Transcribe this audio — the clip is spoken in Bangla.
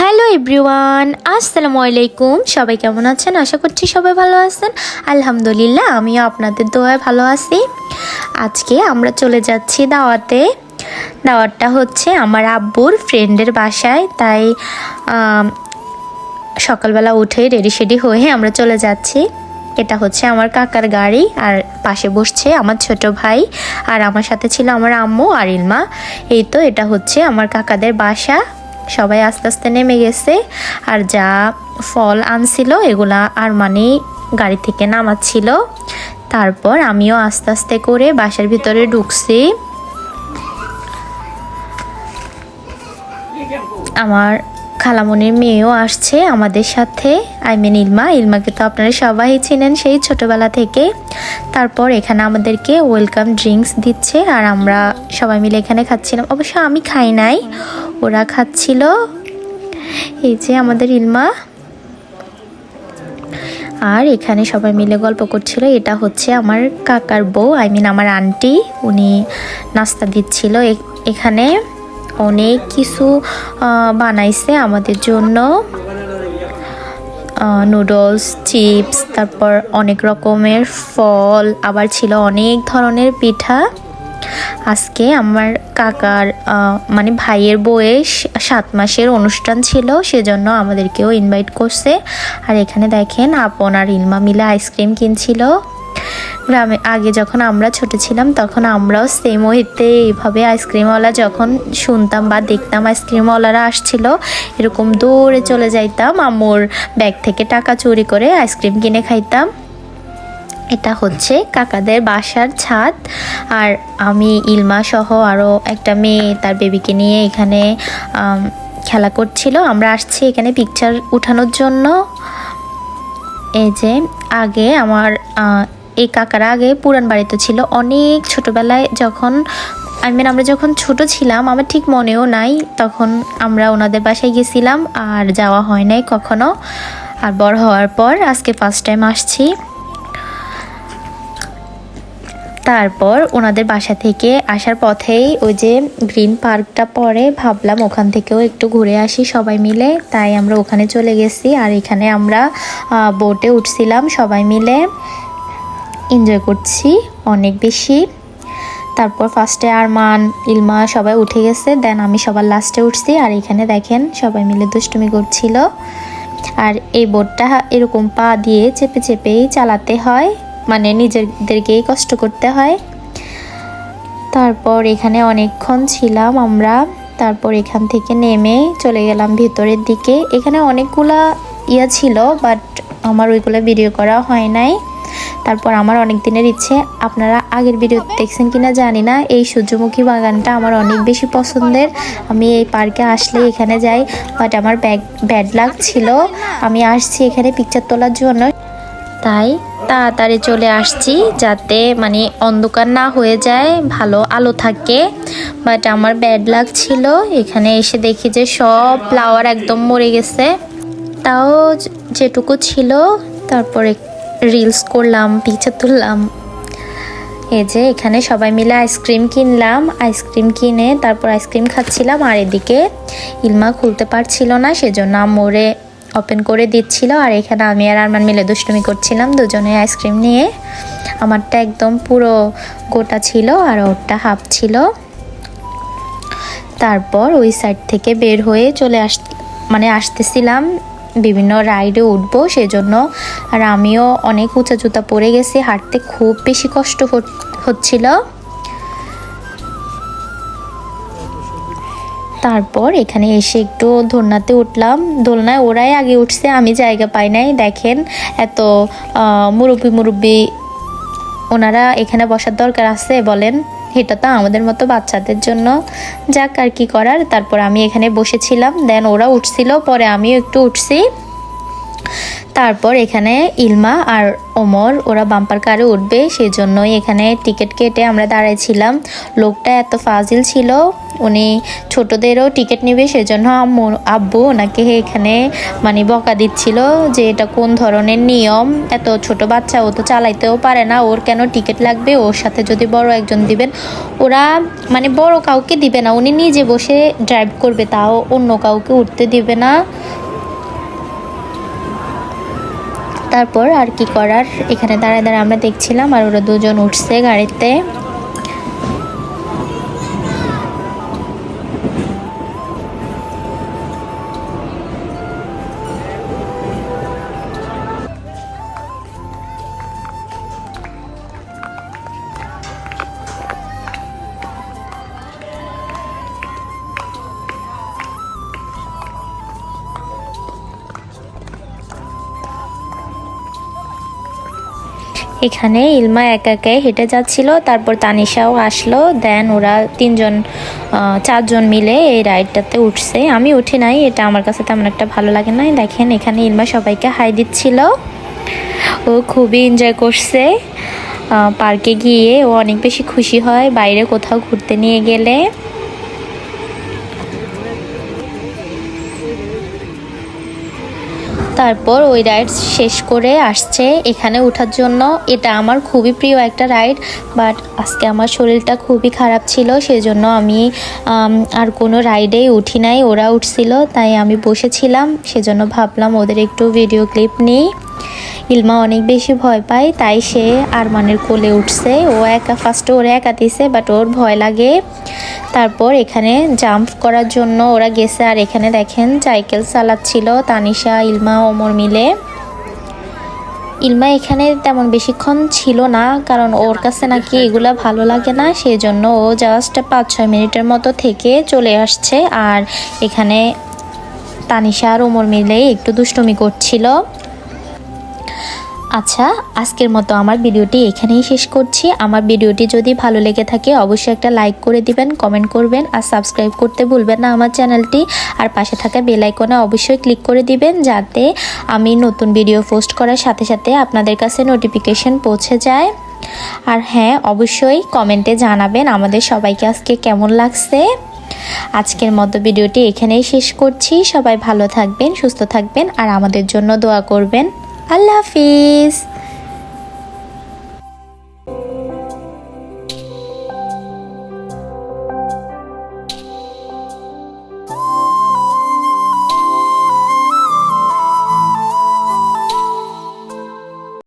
হ্যালো এভরিওয়ান, আসসালামু আলাইকুম। সবাই কেমন আছেন? আশা করছি সবাই ভালো আছেন। আলহামদুলিল্লাহ, আমিও আপনাদের দোয়ায় ভালো আছি। আজকে আমরা চলে যাচ্ছি দাওয়াতে। দাওয়াতটা হচ্ছে আমার আব্বুর ফ্রেন্ডের বাসায়। তাই সকালবেলা উঠে রেডি সেডি হয়ে আমরা চলে যাচ্ছি। এটা হচ্ছে আমার কাকার গাড়ি, আর পাশে বসছে আমার ছোট ভাই, আর আমার সাথে ছিল আমার আম্মু আর ইলমা। এই তো এটা হচ্ছে আমার কাকাদের বাসা। সবাই আস্তে আস্তে নেমে গেছে। আর যা ফল আনছিল, এগুলা আর মানে গাড়ি থেকে নামাচ্ছিল। তারপর আমিও আস্তে আস্তে করে বাসার ভিতরে ঢুকছি। আমার খালামনির মেয়েও আসছে আমাদের সাথে। আই মিন ইলমা। ইলমাকে তো আপনারা সবাই চিনেন সেই ছোটবেলা থেকে। তারপর এখানে আমাদেরকে ওয়েলকাম ড্রিঙ্কস দিচ্ছে আর আমরা সবাই মিলে এখানে খাচ্ছিলাম। অবশ্য আমি খাই নাই, ওরা খাচ্ছিল। এই যে আমাদের ইলমা। আর এখানে সবাই মিলে গল্প করছিল, এটা হচ্ছে আমার কাকার বউ আই মিন আমার আন্টি উনি নাস্তা দিচ্ছিল এখানে। অনেক কিছু বানাইছে আমাদের জন্য। নুডলস চিপস তারপর অনেক রকমের ফল, আবার ছিল অনেক ধরনের পিঠা। আজকে আমার কাকার মানে ভাইয়ের বয়স সাত মাসের অনুষ্ঠান ছিল, সেজন্য আমাদেরকেও ইনভাইট করছে। আর এখানে দেখেন, আপন আর ইলমা মিলে আইসক্রিম কিনছিল। গ্রামে আগে যখন আমরা ছোট ছিলাম, তখন আমরাও সেম ওয়েতে এইভাবে আইসক্রিমওয়ালা যখন শুনতাম বা দেখতাম আইসক্রিমওয়ালারা আসছিল, এরকম দৌড়ে চলে যাইতাম, আম্মুর ব্যাগ থেকে টাকা চুরি করে আইসক্রিম কিনে খাইতাম। এটা হচ্ছে কাকাদের বাসার ছাদ। আর আমি, ইলমা সহ আরও একটা মেয়ে তার বেবিকে নিয়ে এখানে খেলা করছিল। আমরা আসছি এখানে পিকচার উঠানোর জন্য। এই যে, আগে আমার এই কাকারা আগে পুরান বাড়িতে ছিল। অনেক ছোটবেলায় যখন আই মিন আমরা যখন ছোট ছিলাম, আমার ঠিক মনেও নাই, তখন আমরা ওনাদের বাসায় গেছিলাম আর যাওয়া হয় নাই কখনো। আর বড় হওয়ার পর আজকে ফার্স্ট টাইম আসছি। তারপর ওনাদের বাসা থেকে আসার পথেই ওই যে গ্রিন পার্কটা পরে ভাবলাম ওখান থেকেও একটু ঘুরে আসি সবাই মিলে। তাই আমরা ওখানে চলে গেছি আর এখানে আমরা বোটে উঠছিলাম সবাই মিলে। এনজয় করছি অনেক বেশি। তারপর ফার্স্টে আরমান, ইলমা সবাই উঠে গেছে। দেন আমি সবার লাস্টে উঠছি। আর এখানে দেখেন সবাই মিলে দুষ্টুমি করছিল। আর এই বোটটা এরকম পা দিয়ে চেপে চেপেই চালাতে হয়। মানে নিজেদেরকেই কষ্ট করতে হয়। তারপর এখানে অনেকক্ষণ ছিলাম আমরা। তারপর এখান থেকে নেমে চলে গেলাম ভিতরের দিকে। এখানে অনেকগুলা ইয়া ছিল বাট আমার ওইগুলো ভিডিও করা হয় নাই। তারপর আমার অনেক দিনের ইচ্ছে। আপনারা আগের ভিডিও দেখছেন কিনা জানি না। এই সূর্যমুখী বাগানটা আমার অনেক বেশি পছন্দের। আমি এই পার্কে আসলে এখানে যাই বাট আমার ব্যাগ ব্যাড লাগ ছিল। আমি আসছি এখানে পিকচার তোলার জন্য। তাই তাড়াতাড়ি চলে আসছি যাতে মানে অন্ধকার না হয়ে যায়, ভালো আলো থাকে। বাট আমার ব্যাড লাগ ছিল। এখানে এসে দেখি যে সব ফ্লাওয়ার একদম মরে গেছে। তাও যেটুকু ছিল, তারপরে রিলস করলাম পিকচার তুললাম। এই যে এখানে সবাই মিলে আইসক্রিম কিনলাম। আইসক্রিম কিনে তারপর আইসক্রিম খাচ্ছিলাম, আর এদিকে ইলমা খুলতে পারছিল না, সেজন্য মোড়ে ওপেন করে দিচ্ছিল। আর এখানে আমি আর আরমান মিলে দুষ্টুমি করছিলাম, দুজনে আইসক্রিম নিয়ে। আমারটা একদম পুরো গোটা ছিল, আর ওরটা হাফ ছিল। তারপর ওই সাইড থেকে বের হয়ে চলে আস মানে আসতেছিলাম বিভিন্ন রাইডে উঠবো, সেজন্য আর আমিও অনেক উঁচা জুতা পরে গেছি, হাঁটতে খুব বেশি কষ্ট হচ্ছিল। তারপর এখানে এসে একটু ধর্নাতে উঠলাম। দোলনায় ওরাই আগে উঠছে, আমি জায়গা পাই নাই। দেখেন এত মুরব্বি মুরব্বি ওনারা এখানে বসার দরকার আছে, বলেন। এটা তো আমাদের মতো বাচ্চাদের জন্য। যাক আর কি করার, তারপর আমি এখানে বসেছিলাম। দেন ওরা উঠছিল, পরে আমিও একটু উঠছি। তারপর এখানে ইলমা আর ওমর, ওরা বাম্পার কারে উঠবে সেই জন্যই এখানে টিকিট কেটে আমরা দাঁড়াইছিলাম। লোকটা এত ফাজিল ছিল, উনি ছোটদেরও টিকিট নেবে, সেজন্য আব্বু ওনাকে এখানে মানে বকা দিচ্ছিল যে এটা কোন ধরনের নিয়ম, এত ছোট বাচ্চা, ও তো চালাইতেও পারে না, ওর কেন টিকিট লাগবে? ওর সাথে যদি বড় একজন দিবেন, ওরা মানে বড় কাউকে দিবে না, উনি নিজে বসে ড্রাইভ করবে, তাও অন্য কাউকে উঠতে দিবে না। তারপর আর কি করার এখানে দাঁড়ায় দাঁড়ায় আমরা দেখছিলাম আর ওরা দুজন উঠছে গাড়িতে। এখানে ইলমা একা একাই হেঁটে যাচ্ছিল, তারপর তানিশাও আসলো, দেন ওরা তিনজন চারজন মিলে এই রাইডটাতে উঠছে। আমি উঠি নাই, এটা আমার কাছে তেমন একটা ভালো লাগে নাই। দেখেন, এখানে ইলমা সবাইকে হাই দিচ্ছিল। ও খুবই এনজয় করছে। পার্কে গিয়ে ও অনেক বেশি খুশি হয়, বাইরে কোথাও ঘুরতে নিয়ে গেলে। তারপর ওই রাইড শেষ করে আসছে এখানে ওঠার জন্য। এটা আমার খুবই প্রিয় একটা রাইড, বাট আজকে আমার শরীরটা খুবই খারাপ ছিল, সেজন্য আমি আর কোনো রাইডেই উঠি নাই। ওরা উঠছিল, তাই আমি বসেছিলাম, সেজন্য ভাবলাম ওদের একটু ভিডিও ক্লিপ নিই। ইলমা অনেক বেশি ভয় পায়, তাই সে আরমানের কোলে উঠছে। ও একা ফার্স্টে ওরা একা দিছে বাট ওর ভয় লাগে। তারপর এখানে জাম্প করার জন্য ওরা গেছে, আর এখানে দেখেন সাইকেল চালাচ্ছিল, তানিশা, ইলমা ওমর মিলে। ইলমা এখানে তেমন বেশিক্ষণ ছিল না, কারণ ওর কাছে নাকি এগুলা ভালো লাগে না সেই জন্য ও জাস্ট পাঁচ ছয় মিনিটের মতো থেকে চলে আসছে। আর এখানে তানিশা আর ওমর মিলে একটু দুষ্টমি করছিল। আচ্ছা আজকের মতো আমার ভিডিওটি এখানেই শেষ করছি। আমার ভিডিওটি যদি ভালো লেগে থাকে, অবশ্যই একটা লাইক করে দিবেন, কমেন্ট করবেন আর সাবস্ক্রাইব করতে ভুলবেন না আমার চ্যানেলটি। আর পাশে থাকা বেল আইকনে অবশ্যই ক্লিক করে দিবেন, যাতে আমি নতুন ভিডিও পোস্ট করার সাথে সাথে আপনাদের কাছে নোটিফিকেশন পৌঁছে যায়। আর হ্যাঁ অবশ্যই কমেন্টে জানাবেন আমাদের সবাইকে আজকে কেমন লাগছে। আজকের মতো ভিডিওটি এখানেই শেষ করছি। সবাই ভালো থাকবেন, সুস্থ থাকবেন আর আমাদের জন্য দোয়া করবেন। আল্লাহ হাফিজ